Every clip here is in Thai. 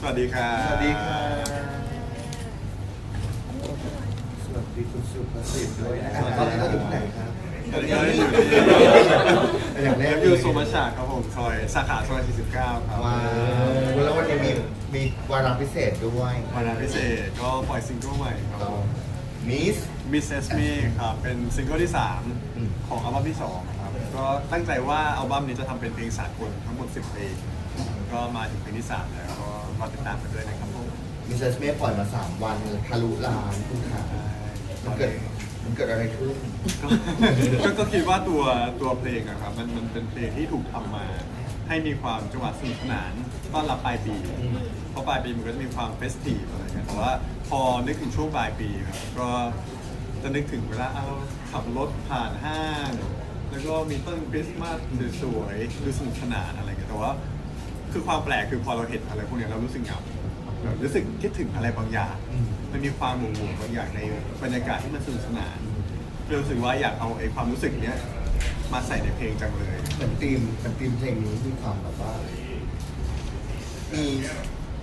สวัสดีครับ สวัสดีค่ะสวัสดีคุณสุภสิทธิ์ด้วยนะครับตอนนี้เราอยู่ที่ไหนครับตอนนี้เราอยู่ที่อย่างแรเรีกยอยู่สุมาชาครับผมซอยสาขาซอย49 ครับว้าวแล้ววันนี้มีมีวาระพิเศษด้วยวันพิเศษก็ปล่อยซิงเกิลใหม่ครับผมมิส Miss e s m e ครับ เป็นซิงเกิลที่อืม3ของอัลบั้มที่ 2 ครับ ก็ตั้งใจว่าอัลบั้มนี้จะทำเป็นเพลงสากลทั้งหมด 10 เพลงก็มาถึงเพลงที่ 3 แล้วก็ รอติดตามกันด้วยนะครับผมมิสเซสเมปล่อยมา 3 วันทะลุล้านคุณขามันเกิดมันเกิดอะไรขึ้น ก็ก็คิดว่าตัวตัวเพลงอะครับมันมันเป็นเพลงที่ถูกทำมา ให้มีความจังหวะสนุกสนานต้อนรับปลายปี เพราะปลายปีมันก็จะมีความเฟสทีฟอะไรเงี้ยแต่ว่าพอนึกถึงช่วงปลายปีครับก็จะนึกถึงเวลาเอาขับรถผ่านห้าง แล้วก็มีต้นคริสต์มาสสวยๆดูสนุกสนานอะไรเงี้ยแต่ว่า คือความแปลกคือพอเราเห็นอะไรพวกเนี้ยเรารู้สึกเหงาแบบรู้สึกคิดถึงอะไรบางอย่างอืมมันมีความหม่งๆบางอย่างในบรรยากาศที่มันสนุกสนานเลยรู้สึกว่าอยากเอาไอ้ความรู้สึกเนี้ยมาใส่ในเพลงจังเลย เหมือนธีมเหมือนธีมเพลงนี้มีความแบบว่า มี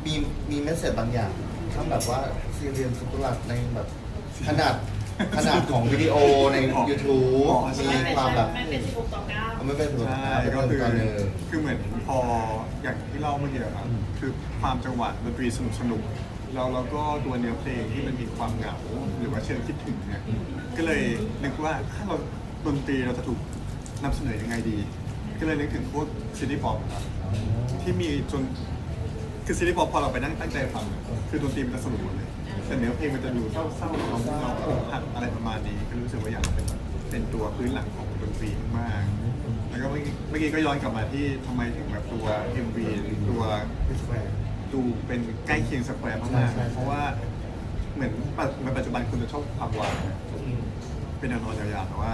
มีมีเมสเซจบางอย่างทั้งแบบว่าซีเรียนสุกุลัดในแบบขนาด ขนาดของวิดีโอใน YouTube มีความแบบไม่เป็นสิบหกต่อเก้าไม่เป็นตัวใช่เป็นก็คือตอนหนึ่งคือเหมือนพออย่างที่เล่าเมื่อกี้ครับอืมคือความจังหวะดนตรีสนุกสนุกแล้วเราก็ตัวเนื้อเพลงที่มันมีความเหงาหรือว่าเชิงคิดถึงเนี่ยก็เลยนึกว่าถ้าเราดนตรีเราจะถูกนำเสนอยังไงดี ก็เลยนึกถึงพวกซิตี้ป๊อปครับที่มีจนคือซิตี้ป๊อปพอเราไปนั่งตั้งใจฟังอะคือดนตรีมันจะสนุกหมดเลย แต่เนื้อเพลงมันจะดูเศร้าๆเราเราหักอะไรประมาณนี้ก็รู้สึกว่าอยากเป็นแบบเป็นตัวพื้นหลังของดนตรีมากๆแล้วก็เมื่อกี้เมื่อกี้ก็ย้อนกลับมาที่ทำไมถึงแบบตัว MV หรือตัว ดูเป็นใกล้เคียงสแควร์ใช่มากใช่ๆเพราะว่าเหมือนปัจในปัจจุบันคุณจะชอบความหวานเป็นแนวนอนยาวๆแต่ว่า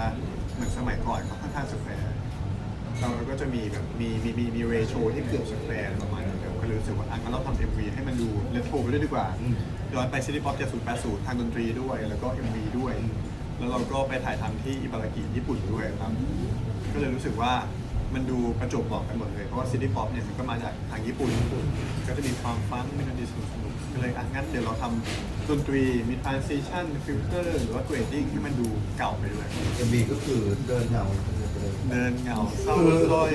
เหมือนสมัยก่อนเขาค่อนข้างสแควร์เราก็จะมีแบบมีมีมีมีเรโชที่เกือบสแควร์ประมาณนี้ครับก็ เลยรู้สึกว่าอะงั้นเราทำ MV ให้มันดูเลโทรไปด้วยดีกว่าอืมย้อนไปซิตี้ป๊อป70 80ทางดนตรีด้วย แล้วก็ MV ด้วย แล้วเราก็ไปถ่ายทำที่อิบารากิญี่ปุ่นด้วยครับ ก็เลยรู้สึกว่ามันดูประจวบเหมาะกันหมดเลย เพราะว่าซิตี้ป๊อปเนี่ยมันก็มาจากทางญี่ปุ่นก็จะมีความฟังก์มีดนตรีสนุกๆก็เลยอะงั้นเดี๋ยวเราทำดนตรีมี transition filter หรือว่า grading ให้มันดูเก่าไปด้วย เอ็มบีก็คือเดินเหงาไปเลยเดินเหงาเศร้าสร้อย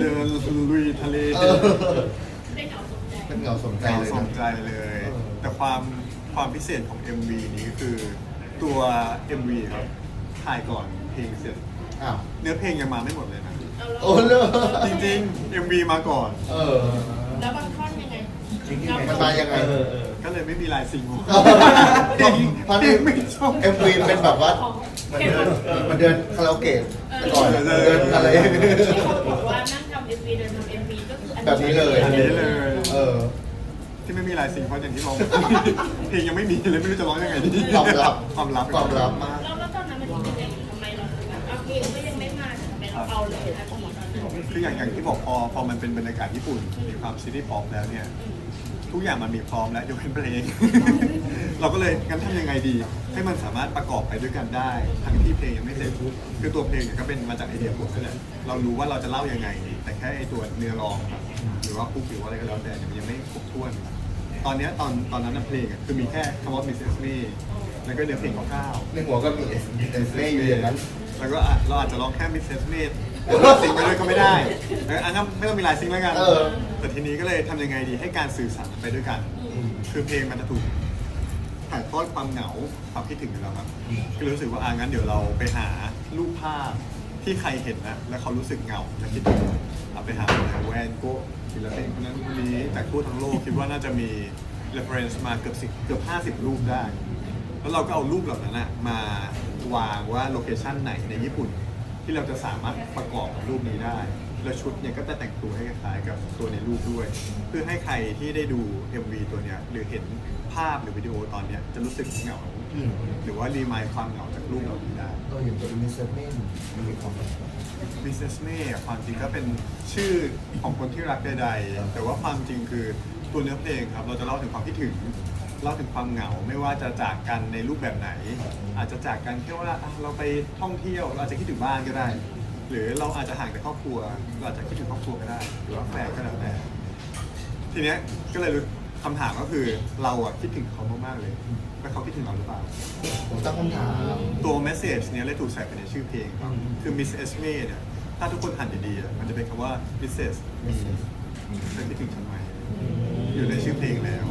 เดินลุยทะเล เออได้เหงาสนใจเป็นเหงาสมใจเราเลยสนะนใจเลย เออ แต่ความความพิเศษของ MV นี้ก็คือตัว MV ครับถ่ายก่อนเพลงเสร็จ อ้าวเนื้อเพลงยังมาไม่หมดเลยนะ เอาโอ้เลแล้วยจริงๆ MV มาก่อน เออ แล้วบางท่อนยังไงมันมายังไงก็เลยไม่มีลายซิงค์เพราะเพราะเพลงไม่ชอบ เอ็มวีเป็นแบบว่าของมันเห็นเดินว่ามันเดินคาราโอเกะแต่ก่อนเออเดินอะไร ที่เขาบอกว่านั่งทำเอ็มวีเดินทำเอ็มวีก็คืออันแบบนี้เลย อันนี้เลยเออ ที่ไม่มีลายซิงค์เพราะอย่างที่บอก เพลงยังไม่มีเลยไม่รู้จะร้องยังไงดีความลับความลับความลับมาก แล้วแล้วตอนนั้นมันคิดยังไงทำไมเราถึงแบบเอาเพลงก็ยังไม่มาทำไมเราเอาเลยอันนี้ตอนนั้นคืออย่างอย่างที่บอกพอพอมันเป็นบรรยากาศญี่ปุ่นมีความซิตี้ป๊อปแล้วเนี่ยทุกอย่างมันมีพร้อมแล้วยกเว้นเพลง เราก็เลยงั้นทำยังไงดี ให้มันสามารถประกอบไปด้วยกันได้ ทั้งที่เพลงยังไม่เสร็จคือตัวเพลงเนี่ยก็เป็นมาจากไอเดียผมนั่นแหละเรารู้ว่าเราจะเล่ายังไง แต่แค่ไอตัวเนื้อร้องครับ หรือว่าคุกหรือว่าอะไรก็แล้วแต่เนี่ยมันยังไม่ครบถ้วน ตอนเนี้ยตอนตอนนั้นนะเพลงอะคือมีแค่คำว่า Mrs. May แล้วก็เนื้อเพลงคร่าวๆในหัวก็มีเอสเอสเล่อยู่อย่างนั้นแล้วก็อะเราอาจจะร้องแค่ Mrs. May ซิงค์ไปด้วยก็ไม่ได้เอออันนั้นไม่ต้องมีลายซิงค์แล้วกันเออ แต่ทีนี้ก็เลยทำยังไงดีให้การสื่อสารไปด้วยกัน คือเพลงมันจะถูกถ่ายทอดความเหงาความคิดถึงอยู่แล้วครับอืมก็เลยรู้สึกว่าอ่างั้นเดี๋ยวเราไปหารูปภาพ ที่ใครเห็นนะแล้วเขารู้สึกเหงาและคิดถึงเอาไปหาแวนโกะศิลปินคนนั้นคนนี้จากทั่วทั้งโลกคิดว่าน่าจะมี reference มาเกือบสิเกือบห้าสิบรูปได้ แล้วเราก็เอารูปเหล่านั้นนะมาวางว่าโลเคชันไหนในญี่ปุ่น ที่เราจะสามารถประกอบกับรูปนี้ได้แล้วชุดเนี่ยก็จะแต่งตัวให้คล้ายๆกับตัวในรูปด้วย เพื่อให้ใครที่ได้ดู MV ตัวเนี้ยหรือเห็น ภาพหรือวิดีโอตอนเนี้ยจะรู้สึกเหงาอืมหรือว่ารีมายความเหงาจากรูปเหล่านี้ได้ตัวอย่างตัวมิสเซอร์เมนมันมีความแบบ Business m a y ความจริงก็เป็นชื่อของคนที่รักใดๆ แต่ว่าความจริงคือตัวเนื้อเพลงครับ เราจะเล่าถึงความคิดถึง เล่าถึงความเหงา ไม่ว่าจะจากกันในรูปแบบไหน อาจจะจากกันแค่ว่าอะเราไปท่องเที่ยว เราอาจจะคิดถึงบ้านก็ได้ หรือเราอาจจะห่างจากครอบครัว เราอาจจะคิดถึงครอบครัวก็ได้ หรือว่าแฟนก็แล้วแต่ ทีเนี้ยก็เลยรู้ คำถามก็คือเราอะคิดถึงเขามากๆเลยแล้วเขาคิดถึงเราหรือเปล่า ผมตั้งคำถาม ตัวเมสเซจเนี้ยเลยถูกใส่ไปในชื่อเพลงครับอืมคือ Miss Esme เนี่ยถ้าทุกคนอ่านดีๆอะมันจะเป็นคำว่า Mrs. เธอคิดถึงฉันไหมอยู่ในชื่อเพลงแล้ว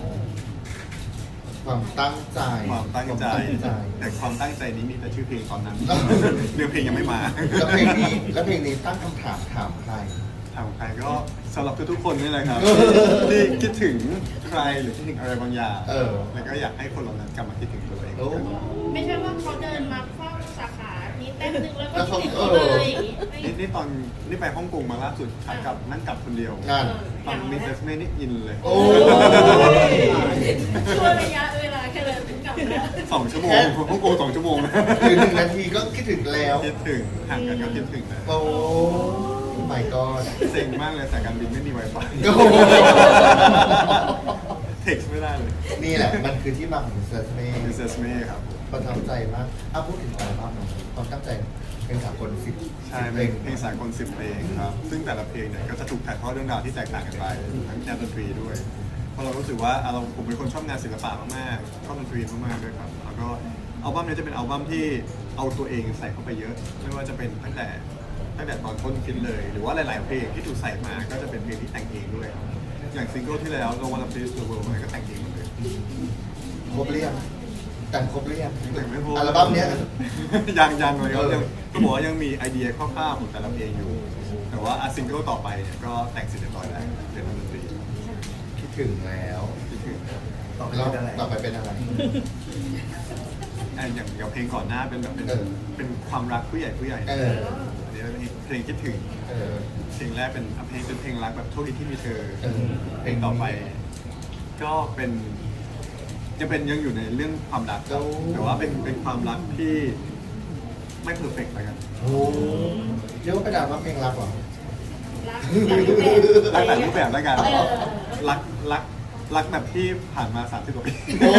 ความตั้งใจความตั้งใจความตั้งใจ แต่ความตั้งใจนี้มีแต่ชื่อเพลงตอนนั้น เนื้อเพลงยังไม่มา แล้วเพลงนี้แล้วเพลงนี้ตั้งคำถามถามใคร ถามใครก็ สำหรับทุกๆคนนี่แหละครับ ที่คิดถึงใครหรือคิดถึงอะไรบางอย่างเออ แล้วก็อยากให้คนเหล่านั้นกลับมาคิดถึงตัวเองโอ้ ไม่ใช่ว่าเขาเดินมาเฝ้าสาขานี้แป๊บนึงแล้วก็แล้วเขาติดเออเลยอย่างงี้ไม่นี่นี่ตอนนี่ไปฮ่องกงมาล่าสุดขากลับนั่งกลับคนเดียวนั่น ฟังมิสเอสเมนี่อินเลยโอ้ ช่วยระยะเวลาแค่เดินถึงกลับแล้วสองชั่วโมงฮ่องกงสองชั่วโมงนะ หรือหนึ่งนาทีก็คิดถึงแล้ว คิดถึงห่างกันก็คิดถึงนะ โอ้ my god เซ็งมากเลยสายการบินไม่มี Wi-Fi โอ้โหเท็กซ์ไม่ได้เลย นี่แหละ มันคือที่มาของเซอร์เมมิสเอสเมครับผมประทับใจมากอะพูดถึงอัลบั้มหน่อยความตั้งใจเป็นสากลสิบใช่สิบเป็นเพลงสากลสิบเพลงครับ ซึ่งแต่ละเพลงเนี่ยก็จะถูกถ่ายทอดเรื่องราวที่แตกต่างกันไป ทั้งแนวดนตรีด้วย เพราะเรารู้สึกว่าอะเราผมเป็นคนชอบงานศิลปะมากๆชอบดนตรีมากๆด้วยครับ แล้วก็อัลบั้มนี้จะเป็นอัลบั้มที่เอาตัวเองใส่เข้าไปเยอะ ไม่ว่าจะเป็นตั้งแต่ ตั้งแต่ตอนต้นคิดเลย หรือว่าหลาย ๆ เพลงที่ถูกใส่มาก็จะเป็นเพลงที่แต่งเองด้วยครับอย่างซิงเกิลที่แล้ว No One Please the World มันก็แต่งเองหมดเลยครบเรียงแต่งครบเรียงแต่งไม่พออัลบั้มเนี้ย ยังยังเลยครับเออยังก็บอกว่ายังมีไอเดียคร่าวๆของแต่ละเพลงอยู่ แต่ว่าอะซิงเกิลต่อไปเนี่ยก็แต่งเสร็จเรียบร้อยแล้วเป็นดนตรีคิดถึงแล้วที่คือแล้วต่อไปเป็นอะไร อะอย่างอย่างเพลงก่อนหน้าเป็นแบบเป็นเออ เป็นความรักผู้ใหญ่ผู้ใหญ่ เออ อันนี้เป็นเพลงคิดถึงเออ เพลงแรกเป็นอะเพลงเป็นเพลงรักแบบโชคดีที่มีเธอ เออ เพลงต่อไป ก็เป็นยังเป็นยังอยู่ในเรื่องความรักครับโอ้ แต่ว่าเป็นเป็นความรักที่ไม่เพอร์เฟกต์แล้วกัน โอ้เรียกว่าเป็นอัลบั้มเพลงรักเหรอ รักหลายรูปแบบรักหลายรูปแบบแล้วกัน เออรักรักรักแบบที่ผ่านมาสามสิบกว่าปีโอ้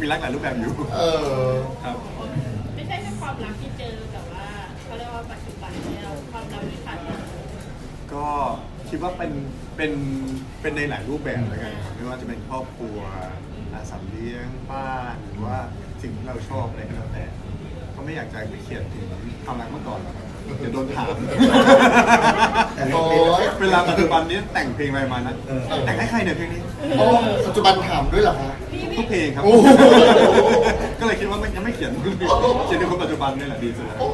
มีรักหลายรูปแบบอยู่เออ ครับไม่ใช่ ก็คิดว่าเป็นเป็นเป็นในหลายรูปแบบแล้วกันครับไม่ว่าจะเป็นครอบครัวอาสัตว์เลี้ยงบ้านหรือว่าสิ่งที่เราชอบอะไรก็แล้วแต่ก็ไม่อยากจะไปเขียนถึงความรักเมื่อก่อนหรอกครับเดี๋ยวโดนถามโอ้ยเวลาปัจจุบันนี้แต่งเพลงอะไรมานะแต่งให้ใครเนี่ยเพลงนี้ โอ้ปัจจุบันถามด้วยเหรอฮะทุกเพลงครับโอ้โห ก็เลยคิดว่าไม่ยังไม่เขียนเขียนในคนปัจจุบันนี่แหละดีสุดแล้วโอ้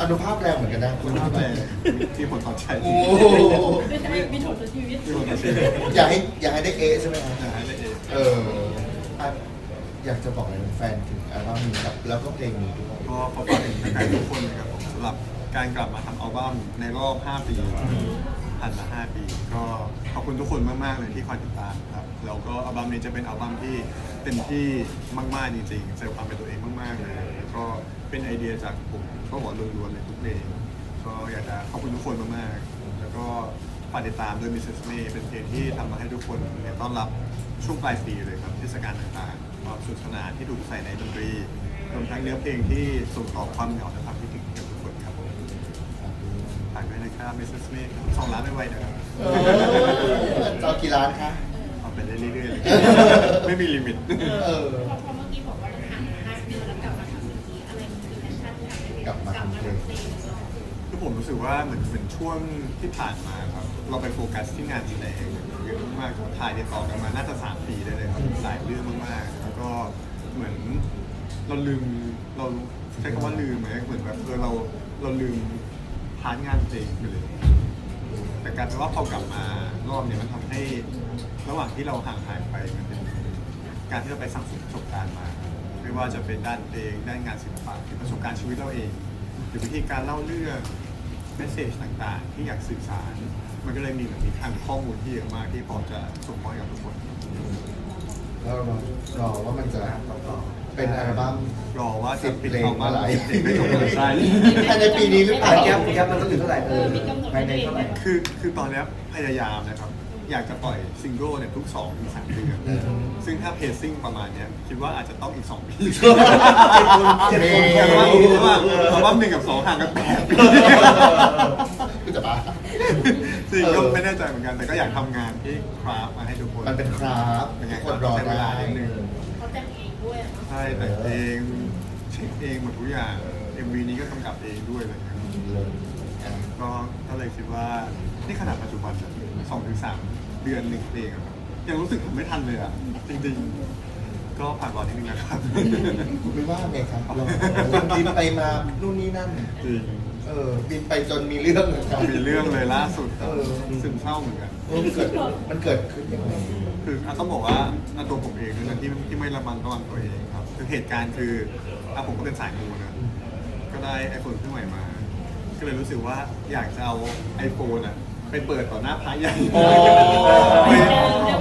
อนุภาพแรงเหมือนกันนะคุณภาพแรงมีผลต่อใจโอ้ไม่ใช่มีผลต่อชีวิตมีผลต่อใจอยากให้อยากให้ได้เอใช่ไหมฮะนะฮะเลยเองเอออะอยากจะบอกอะไรแฟนถึงอัลบั้มนี้ครับแล้วก็เพลงนี้ด้วยก็ขอบคุณแฟนๆทุกคนนะครับผมสำหรับการกลับมาทำอัลบั้มในรอบ 5 ปีผ่านมา 5 ปี ก็ขอบคุณทุกคนมาก ๆ เลยที่คอยติดตามครับ แล้วก็อัลบั้มนี้จะเป็นอัลบั้มที่เต็มที่มากๆจริงๆใส่ความเป็นตัวเองมากๆเลยแล้วก็เป็นไอเดียจากผมก็บอกล้วนๆเลยทุกเพลงก็อยากจะขอบคุณทุกคนมากๆแล้วก็ฝากติดตามด้วย Mrs. May เป็นเพลงที่ทำมาให้ทุกคนเนี่ยต้อนรับช่วงปลายปีเลยครับเทศกาลต่างๆความสนุกสนานที่ถูกใส่ในดนตรีรวมทั้งเนื้อเพลงที่ส่งต่อความเหงาและความคิดถึงให้กับทุกคนครับผมฝากด้วยนะครับ Mrs. May ครับสองล้านไม่ไหวนะครับเออจะเอากี่ล้านคะ ไม่มีลิมิต เออ พอพอเมื่อกี้บอกว่าห่างมาห้าปีแล้วกลับมาทำเพลงนี้อะไรมันคือแพชชั่นที่ทำให้กลับมาทำเพลงเพลง คือผมรู้สึกว่าเหมือนเป็นช่วงที่ผ่านมาครับ เราไปโฟกัสที่งานแสดงเยอะมากๆถ่ายติดต่อกันมาน่าจะสามปีได้เลยครับหลายเรื่องมากๆ แล้วก็เหมือนเราลืมเราใช้คำว่าลืมไหมเหมือนแบบเออเราเราลืมพาร์ทงานเพลงไปเลย แต่กลารเป็นว่าพอกลับมา รอบเนี้ยมันทำให้ระหว่างที่เราห่างหายไปมันเป็นการที่เราไปสั่งสมประสบการณ์มา ไม่ว่าจะเป็นด้านเพลงด้านงานศิลปะหรือประสบการณ์ชีวิตเราเอง หรือวิธีการเล่าเรื่องเมสเซจต่างๆ ที่อยากสื่อสาร มันก็เลยมีแบบมีทางข้อมูลที่เยอะมากที่พร้อมจะส่งมอบกับทุกคน แล้วเรอรอว่ามันจะ เป็นอัลบั้ม รอว่าสิจะบปิดเพลงออกมาเมื่อไหร่สิบเพลงไม่จบเลยใช่ภายในปีนี้หรือเปล่าแก้มแก้มมันต้องถึงเท่าไหร่เออมีกำหนดภายในเท่าไหร่คือคือตอนเนี้ยพยายามนะครับ อยากจะปล่อยซิงเกิลเนี่ยทุก2อถึงสามเดือนอืมซึ่งถ้าเพจซิ่งประมาณเนี้ยคิดว่าอาจจะต้องอีก 2 ปีเจ็ดเพคนราะว่าแค่เพราะว่าอัลบั้มหนึ่งกับสองห่างกันแปดปีคือจะบ้าจจริงก็ไม่แน่ใจเหมือนกันแต่ก็อยากทำงานที่คราฟมาให้ทุกคนมันเป็นคราฟเป็นไงทุกคนรอใช้เวลาได้ ช่แต่งเองเช็คเองหมดทุกอย่าง MV นี้ก็กำกับเองด้วยอะไรเงี้ยเลยอะก็ก็เลยคิดว่านี่ขนาดปัจจุบันสองถึงสามเดือนหนึ่งเพลงอะครับยังรู้สึกทำไม่ทันเลยอะ จริงๆ ก็ฝากรอนิดนึงนะครับไม่ว่าไงครับเราเราบินไปมานู่นนี่นั่นจริงเออบินไปจนมีเรื่องเหมือนกันมีเรื่องเลยล่าสุดครับเออซึมเศร้าเหมือนกันเออมันเกิดมันเกิดขึ้นยังไงคืออะต้องบอกว่าอะตัวผมเองด้วยนะที่ที่ไม่ระมัดระวังตัวเองครับ คือเหตุการณ์คืออะผมก็เป็นสายมูนะ ก็ได้ไอโฟนเครื่องใหม่มา ก็เลยรู้สึกว่าอยากจะเอาไอโฟนอะไปเปิดต่อหน้าพระใหญ่โอ้ ไป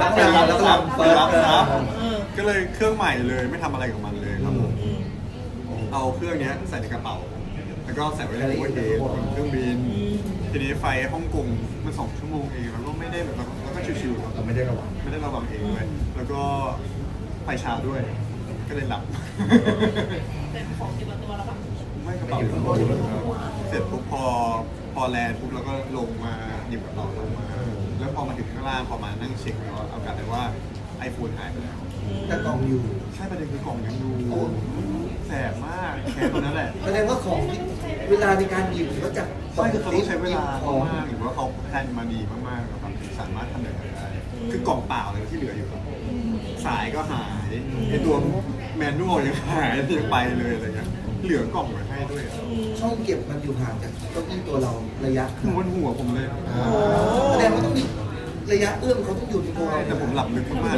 นักเรียนรับแล้วก็รับไปรับครับก็เลยเครื่องใหม่เลยไม่ทำอะไรกับมันเลยครับผมเอาเครื่องเนี้ยใส่ในกระเป๋า แล้วก็ใส่ไว้ในโอเวอร์เฮดบนเครื่องบิน ทีนี้ไฟฮ่องกงมันสองชั่วโมงเองแล้วก็ไม่ได้แบบแล้วก็ชิวๆครับเราไม่ได้ระวัง ไม่ได้ระวังเองด้วย แล้วก็ไฟชาร์จด้วย ก็เลยหลับ เป็นของติดตัวเราปะไม่กระเป๋าทั้งหมดเสร็จปุ๊บพอพอแลนด์ปุ๊บแล้วก็ลงมาหยิบกระเป๋าลงมา แล้วพอมาถึงข้างล่างพอมานั่งเช็คแล้วเอากลับได้ว่าไอโฟนหายไปแล้ว แต่กล่องอยู่ใช่ประเด็นคือกล่องยังดูโอ้แสบมากแค่ตัวนั้นแหละแสดงว่าของที่เวลาในการหยิบก็จะใช่คือเขาต้องใช้เวลาของมากๆหรือว่าเขาแพลนมาดีมากๆนะครับถึงสามารถทำอย่างนั้นได้คือกล่องเปล่าเลยที่เหลืออยู่ครับสายก็หายไอตัว แมนนวลยังหายยังไปเลยอะไรเงี้ยเหลือกล่องไว้ให้ด้วยอะช่องเก็บมันอยู่ห่างจากเก้าอี้ตัวเราระยะคือมันหัวผมเลยอ่าแสดงว่าต้องมีระยะเอื้อมเขาต้องอยู่ที่ตัวเราแต่ผมหลับลึกมาก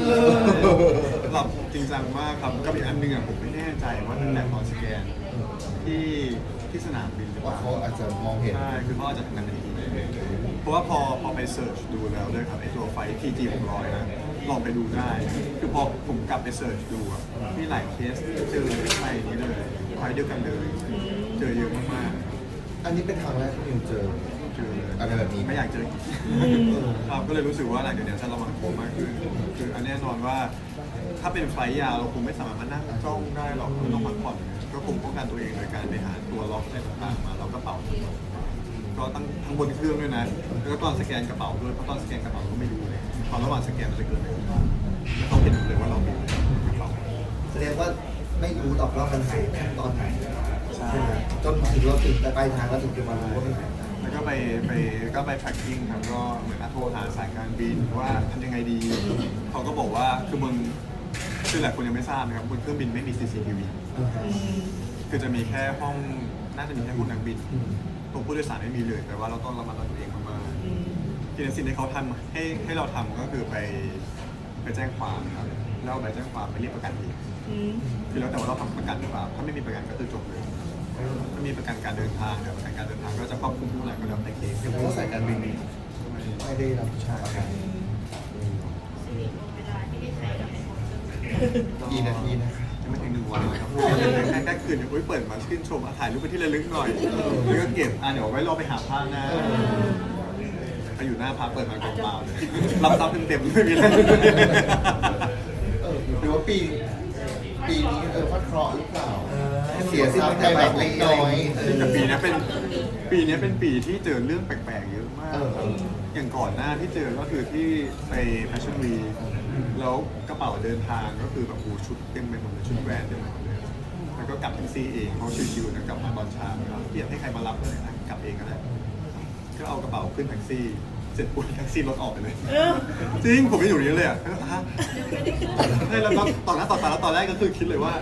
เออหลับจริงจังมากครับกับอีกอันหนึงอะผมไม่แน่ใจว่านั่นแหละตอนสแกนที่ที่สนามบินหรือเปว่าล่าเขาอาจจะมองเห็น ใช่คือเขาอาจจะทำงานในทีเพราะว่าพอพอไปเสิร์ชดูแล้วด้วยครับไอตัวไฟ PG 600นะ ลองไปดูได้ คือพอผมกลับไปเสิร์ชดูอะมีหลายเคสเจอไฟนี้เลยไฟเดียวกันเลย เจอเยอะมากอันนี้เป็นครั้งแรกที่มิวเจอ ๆเจอเลยอะไรแบบนี้ ไม่อยากเจออีก ครับก็เลยรู้สึกว่าหลังจากนี้จะระวังตัวมากขึ้น คืออันแน่นอนว่า ถ้าเป็นไฟล์ยาวเราคงไม่สามารถมานั่งจ้องได้หรอกเราต้องพักผ่อนก็คงป้องกันตัวเองโดยการไปหาตัวล็อกอะไรต่างๆมาแล้วกระเป๋า ก็ตั้งทั้งบนเครื่องด้วยนะแล้วก็ตอนสแกนกระเป๋าด้วยเพราะตอนสแกนกระเป๋าก็ไม่รู้เลยตอนระหว่างสแกนมันจะเกิดอะไรขึ้นบ้างแล้วเขาเห็นเลยว่าเรามีกระเป๋าแสดงว่าไม่รู้หรอกว่ามันหายขั้นตอนไหนใช่ใช่ไหมจนถึงเราถึงแต่ปลายทางเราถึงจะมารู้ว่ามันหายไปแล้วก็ไปไปก็ไป tracking ครับก็เหมือนโทรหาสายการบินว่าทำยังไงดีเขาก็บอกว่าคือบนคือหลายคนยังไม่ทราบนะครับบนเครื่องบินไม่มี CCTV คือจะมีแค่ห้องน่าจะมีแค่ห้องนักบิน ตรงผู้โดยสารไม่มีเลยแต่ว่าเราต้องระมัดระวังตัวเองมากๆทีนี้สิ่งที่เขาทำให้ให้เราทำก็คือไปไปแจ้งความครับแล้วเอาไปแจ้งความไปเรียกประกันอีกคือแล้วแต่ว่าเราทำประกันหรือเปล่าถ้าไม่มีประกันก็คือจบเลยถ้ามีประกันการเดินทางเดี๋ยวประกันการเดินทางก็จะครอบคลุมทุกอย่างก็แล้วแต่เคสเพราะว่าสายการบินไม่ได้รับผิดชอบอะไรชีวิตเวลาที่ได้ใช้กับไอโฟนเครื่องกี่นาทีนะครับ ยังไม่ถึงหนึ่งวันเลยครับแค่แค่คืนเดี๋ยวอุ้ยเปิดมาชื่นชมอะถ่ายรูปไปที่ระลึกหน่อยแล้วก็เก็บอะเดี๋ยวไว้รอไปหาภาพหน้าไปอยู่หน้าภาพเปิดมากองเปล่าเลยรับทรัพย์เต็มๆไม่มีอะไรเออหรือว่าปีปีนี้เออฟัดเคราะห์หรือเปล่าเสียทรัพย์ไปแบบเล็กน้อยเออแต่ปีเนี้ยเป็นปีเนี้ยเป็นปีที่เจอเรื่องแปลกๆเยอะมากเออครับอย่างก่อนหน้าที่เจอก็คือที่ไปแฟชั่นวี แล้วกระเป๋าเดินทางก็คือแบบโอ้โหชุดเต็มไปหมดเลยชุดแบรนด์เต็มไปหมดเลยแล้วก็กลับแท็กซี่เองเขาชิวๆนะกลับมาตอนเช้าครับเปลี่ยนให้ใครมารับเลยนะกลับเองก็ได้ก็เอากระเป๋าขึ้นแท็กซี่ เสร็จปุ๊บแท็กซี่รถออกไปเลย จริงผมไม่อยู่นี้เลยอะฮะใช่แล้วก็ตอนนั้นตอนตาแล้วตอนแรกก็คือคิดเลยว่า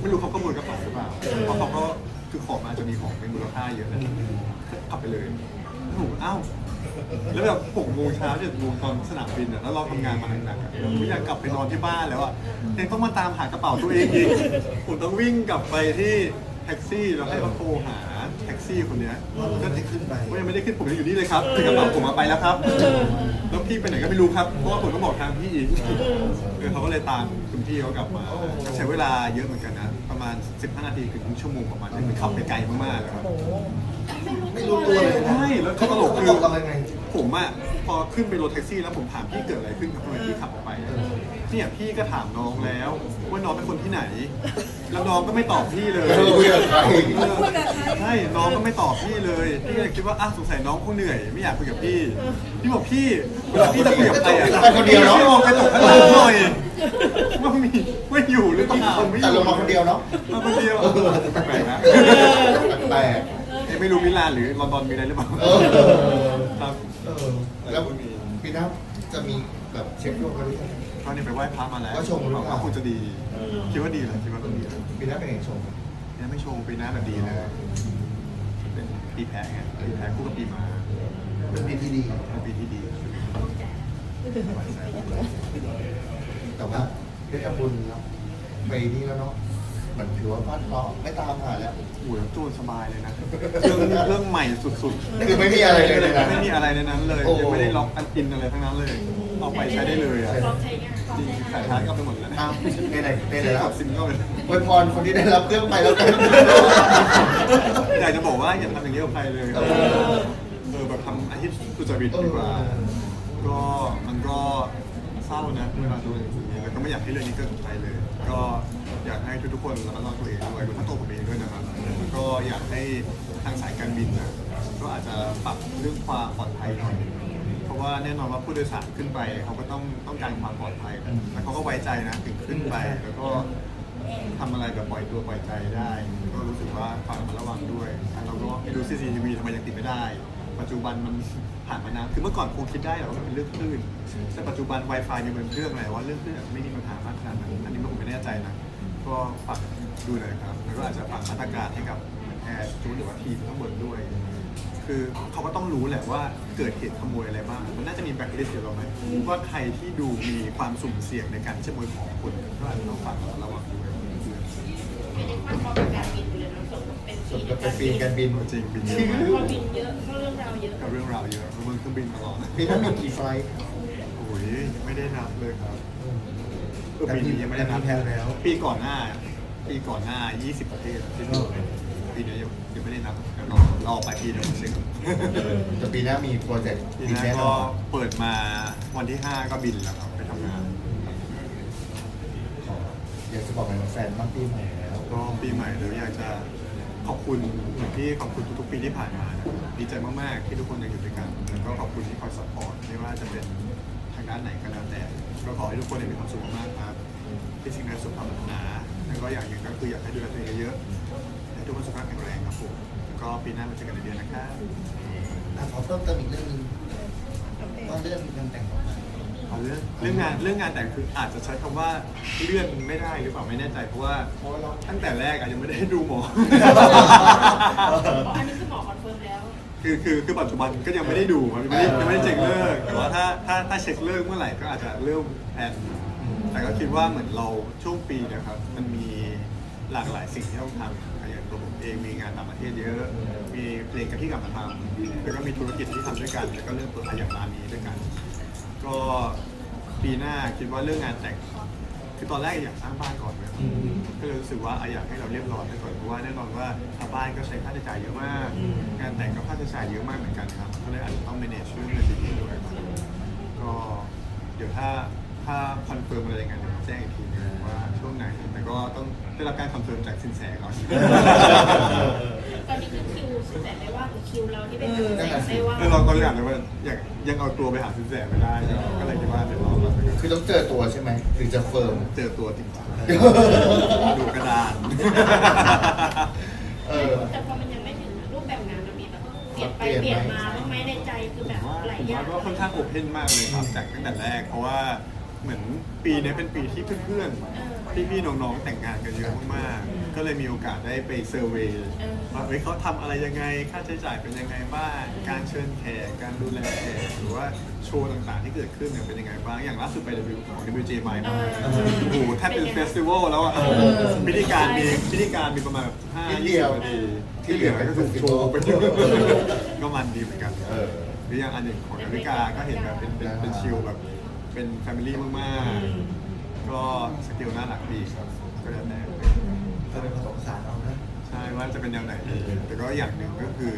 ไม่รู้เขาขโมยกระเป๋าหรือเปล่าเพราะเขาก็คือของมันอาจจะมีของเป็นมูลค่าเยอะนะขับไปเลยแล้วผมอ้าว แล้วแบบหกโมงเช้าเจ็ดโมงตอนสนามบินอะแล้วเราทำงานมาหนักๆอะผมอยากกลับไปนอนที่บ้านแล้วอะยังต้องมาตามหากระเป๋าตัวเองอีกผมต้องวิ่งกลับไปที่แท็กซี่แล้วให้เขาโทรหาแท็กซี่คนเนี้ยว่ามันได้ขึ้นไปว่ายังไม่ได้ขึ้นผมยังอยู่นี่เลยครับแต่กระเป๋าผมมาไปแล้วครับแล้วพี่ไปไหนก็ไม่รู้ครับเพราะว่าผมต้องบอกทางพี่อีกเออเขาก็เลยตามคุณพี่เขากลับมาใช้เวลาเยอะเหมือนกันนะประมาณ 15 นาทีถึงครึ่งชั่วโมงประมาณนี้คือขับไปไกลมากๆเลยครับ ไม่รู้ตัวเลยนะใช่แล้วเขาตลกเขาคือบอกเรายังไง ผมอะพอขึ้นไปรถแท็กซี่แล้วผมถามพี่เกิดอะไรขึ้นครับทำไมพี่ขับออกไปเนี่ยพี่ก็ถามน้องแล้วว่าน้องเป็นคนที่ไหน แล้วน้องก็ไม่ตอบพี่เลยเออคุยกับใคร เออใช่น้องก็ไม่ตอบพี่เลยพี่ก็เลยคิดว่าอะสงสัยน้องคงเหนื่อยไม่อยากคุยกับพี่พี่บอกพี่เวลาพี่จะคุยกับใครอะไปคนเดียวเนอะ พี่มองกระจกข้างหลังหน่อยว่ามีว่าอยู่หรือเปล่าไม่อแต่ลยู่งมาคนเดียวเนาะมาคนเดียวแปลกๆนะ แปลกเอ้ยไม่รู้มิลานหรือลอนดอนมีอะไรหรือเปล่าเออ ครับเออแล้วปีหน้าจะมีแบบเช็คดวงกันหรือยัง ตอนนี้ไปไหว้พระมาแล้วว่าชงหรือเปล่าว่าคงจะดีคิดว่าดีแหละคิดว่าต้องดีแหละปีหน้าเป็นไงชมเนี่ยไม่ชงปีหน้าแบบดีเลยเป็นปีแพ้ไงปีแพ้คู่กับปีมาเป็นปีที่ดี เป็นปีที่ดีแต่ว่าได้ทำบุญแล้วไปนี่แล้วเนาะ เหมือนถือว่าฟาดเคราะห์ไม่ตามหาแล้ว โอ้ยจูนสบายเลยนะ เรื่องเรื่องใหม่สุดๆคือไม่มีอะไรเลยนะไม่มีอะไรในนั้นเลยโอ้ ยังไม่ได้ล็อกอันอินอะไรทั้งนั้นเลยเอาไปใช้ได้เลยอะลองใช้งานจริงสายชาร์จก็เอาไปหมดแล้วอ้าวในไหนในไหนแล้ขัวบซิมก็ไปอวยพรคนที่ได้รับเครื่องไปแล้วกัน อยากจะบอกว่าอย่าทำอย่างนี้กับใครเลยเออ เออแบบทำอาชีพสุจริตดีกว่า ก็มันก็เศร้านะเวลาดูอย่างนี้แล้วก็ไม่อยากให้เรื่องนี้เกิดกับใครเลย ก็ อยากให้ทุกๆคนระมัดระวังตัวเองด้วยรวมทั้งตัวผมเองด้วยนะครับแล้วก็อยากให้ทางสายการบินนะก็อาจจะปรับเรื่องความปลอดภัยหน่อยเพราะว่าแน่นอนว่าผู้โดยสารขึ้นไปเขาก็ต้องต้องการความปลอดภัยแล้วเขาก็ไว้ใจนะถึงขึ้นไปแล้วก็ทำอะไรแบบปล่อยตัวปล่อยใจได้ ก็รู้สึกว่าฝากระมัดระวังด้วยเราก็ไปดู CCTV ทำไมยังติดไม่ได้ ปัจจุบันมันผ่านมานานคือเมื่อก่อนคงคิดได้แหละว่ามันเป็นเรื่องคลื่นแต่ปัจจุบัน Wi-Fi มีบนเครื่องแล้วว่าเรื่องคลื่นไม่มีปัญหามากขนาดนั้นอันนี้ผมไม่แน่ใจนะ ก็ฝากดูหน่อยครับแล้วก็อาจจะฝากมาตรการให้กับแอร์จูนหรือว่าทีมข้างบนด้วย คือเขาก็ต้องรู้แหละว่าเกิดเหตุขโมยอะไรบ้าง มันน่าจะมีแบ็คลิสต์อยู่แล้วไหมว่าใครที่ดูมีความสุ่มเสี่ยงในการขโมยของคนก็อาจจะต้องฝากระวังด้วยไม่ได้ความพอกับการบินเลยนะสมกับเป็นสปีมกับเป็นปีการบินจริงบินเยอะอะมากพอบินเยอะก็เรื่องราวเยอะกับเรื่องราวเยอะบนเครื่องบินตลอดปีหน้ามีกี่ไฟล์โอ้ยไม่ได้นับเลยครับ แต่ปีนี้ยังไม่ได้นับแพงแล้ว ปีก่อนหน้า ปีก่อนหน้า 20ประเทศที่ดูปีนี้ยังยังไม่ได้นับเดี๋ยวรอรอไปปีเดียวเช็คแต่ปีหน้ามีโปรเจกต์ปีอีหกน้าแน่นก็อนเปิดมาวันที่ 5 ก็บินแล้วครับไปทำงานอยากจะบอกอะไรกับแฟนบ้างปีใหม่แล้ว ก็ปีใหม่เลยอยากจะขอบคุณเหมือนที่ขอบคุณทุกๆปีที่ผ่านมานะครับดีใจมากๆที่ทุกคนยังอยู่ด้วยกันแล้วก็ขอบคุณที่คอยสปอร์ตไม่ว่าจะเป็นทางด้านไหนก็แล้วแต่ ก็ขอให้ทุกคนมีความสุขมากๆครับที่สิ่งใดสุขภาพหนาแล้วก็อย่างหนึ่งก็คืออยากให้ดูแลตัวเองเยอะๆให้ทุกคนสุขภาพแข็งแรงครับผมแล้วก็ปีหน้ามาเจอกันในเดือนนะครับอะขอเพิ่มเติมอีกเรื่องหนึงว่าเรื่องงานแต่งของมันเอาเรื่องเรื่องงานเรื่องงานแต่งคืออาจจะใช้คำว่าเลื่อนไม่ได้หรือเปล่าไม่แน่ใจเพราะว่าเพราะว่าเราตั้งแต่แรกอาจจะไม่ได้ดูหมอ อันนี้คือหมอคอนเฟิร์มแล้ว คือคือคือปัจจุบันก็ยังไม่ได้ดูมันยังไม่ได้ยังไม่ได้เช็คเลิกแต่ว่าถ้าถ้าถ้าเช็คเลิกเมื่อไหร่ก็อาจจะเริ่มแพลนแต่ก็คิดว่าเหมือนเราช่วงปีเนะครับมันมีหลากหลายสิ่งที่ต้องทำอย่างตัวผมเองมีงานต่างประเทศเยอะ มีเพลงกับที่กลับมาทำแล้วก็มีธุรกิจที่ทำด้วยกันแล้วก็เริ่มเปิดขยับร้านนี้ด้วยกัน ก็ปีหน้าคิดว่าเรื่องงานแต่ง คือตอนแรกอยากสร้างบ้านก่อนเลยอืมก็เลยรู้สึกว่าอะอยากให้เราเรียบร้อยไปก่อนเพราะว่าแน่นอนว่าทางบ้านก็ใช้ค่าใช้จ่ายเยอะมาก งานแต่งก็ค่าใช้จ่ายเยอะมากเหมือนกันครับ ก็เลยอาจจะต้อง manage เรื่องเงินดีๆด้วยครับก็เดี๋ยวถ้าถ้าคอนเฟิร์มอะไรยังไงเดี๋ยวแจ้งอีกทีนึงว่าช่วงไหน แต่ก็ต้องได้รับการคอนเฟิร์มจากสินแสก่อนตอนนี้คือคิว สินแสไม่ว่างหรือคิวเราที่เป็นสินแสไม่ว่างเออเราก็เลยอ่านเลยว่าอยากยังเอาตัวไปหาสินแสไม่ได้ ก็เลยคิดว่าเดี๋ยวรอก่อนนะครับคือต้องเจอตัวใช่ไหมถึงจะเฟิร์มเจอตัวจริงจังดูกระดานเออแต่พอมันยังไม่ถึงรูปแบบงานมันมีแบบเปลี่ยนไปเปลี่ยนมาบ้างไหมในใจคือผแบบมว่าหลายผมอย่าว่างก็ค่อนข้างโอเพนมากเลยครับจากตั้งแต่แรกเพราะว่าเหมือนปีนี้เป็นปีที่เพื่อนๆ พี่ๆน้องๆแต่งงานกันเยอะมากๆ ก็เลยมีโอกาสได้ไปเซอร์เวย์ว่าเฮ้ยเขาทำอะไรยังไง ค่าใช้จ่ายเป็นยังไงบ้าง การเชิญแขก การดูแลแขกหรือว่าโชว์ต่างๆที่เกิดขึ้นเนี่ยเป็นยังไงบ้าง อย่างล่าสุดไป W ของ WJ ใหม่มาโอ้โหแทบเป็นเฟสติวัลแล้วอะพิธีการมีพิธีการมีประมาณแบบห้านิดเดียี่ยสิวบนาทีที่เหลือก็คือโชว์ไปเยอะก็มันดีเหมือนกัน เออ หรืออย่างอันหนึ่งของนาฬิกาก็เห็นแบบเป็นเป็นเป็นชิลแบบเป็นแฟมิลี่มากๆ ก็สเกลน่ารักดีครับก็แล้วแต่จะเป็นผสมผสานเอานะใช่ว่าจะเป็นแนวไหนดีแต่ก็อย่างหนึ่งก็คือ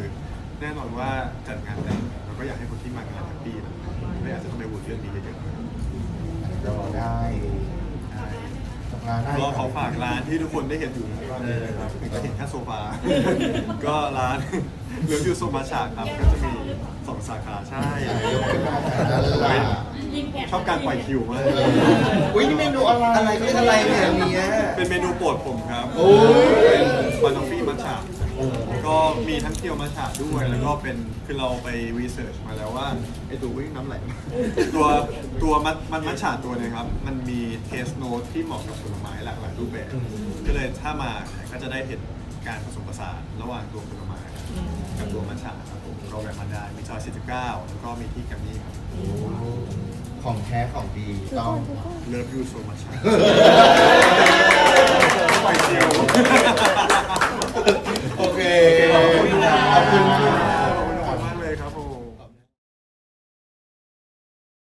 แน่นอนว่าจัดงานแต่งเราก็อยากให้คนที่มางานแฮปปี้นะไม่อาจจะต้องไปวุ่นเรื่องนี้เยอะๆรอได้ร้านได้ก็ขอฝากร้านที่ทุกคนได้เห็นอยู่ตอนนี้นะครับถึงจะเห็นแค่โซฟา ก็ร้านเลือยูโซมาชาครับก็จะมีสองสาขาใช่อะยกขึ้นมาแต่ละร้านยิงแกะ ชอบการปล่อยคิวมากอุ้ยนี่เมนูอะไรอะไรเป็นอะไรเนี่ยเนี่ยเป็นเมนูโปรดผมครับโอ้ยเป็นบานอฟฟี่มัทฉะก็มีทั้งเกี๊ยวมัทฉะด้วยแล้วก็เป็นคือเราไปรีเสิร์ชมาแล้วว่าไอตัววิ่งน้ำไหลตัวตัวมัทมันมัทฉะตัวเนี้ครับ มันมีเทสโนตที่เหมาะกับผลไม้หลากหลายรูปแบบก็เลยถ้ามาเนี่ยก็จะได้เห็นการผสมผสานระหว่างตัวผลไม้กับตัวมัทฉะครับผมเราแบบมาได้มีซอย49แล้วก็มีที่แกัมมี่ครับ ของแท้ของดีต้อง เลิฟยูโซมาชัย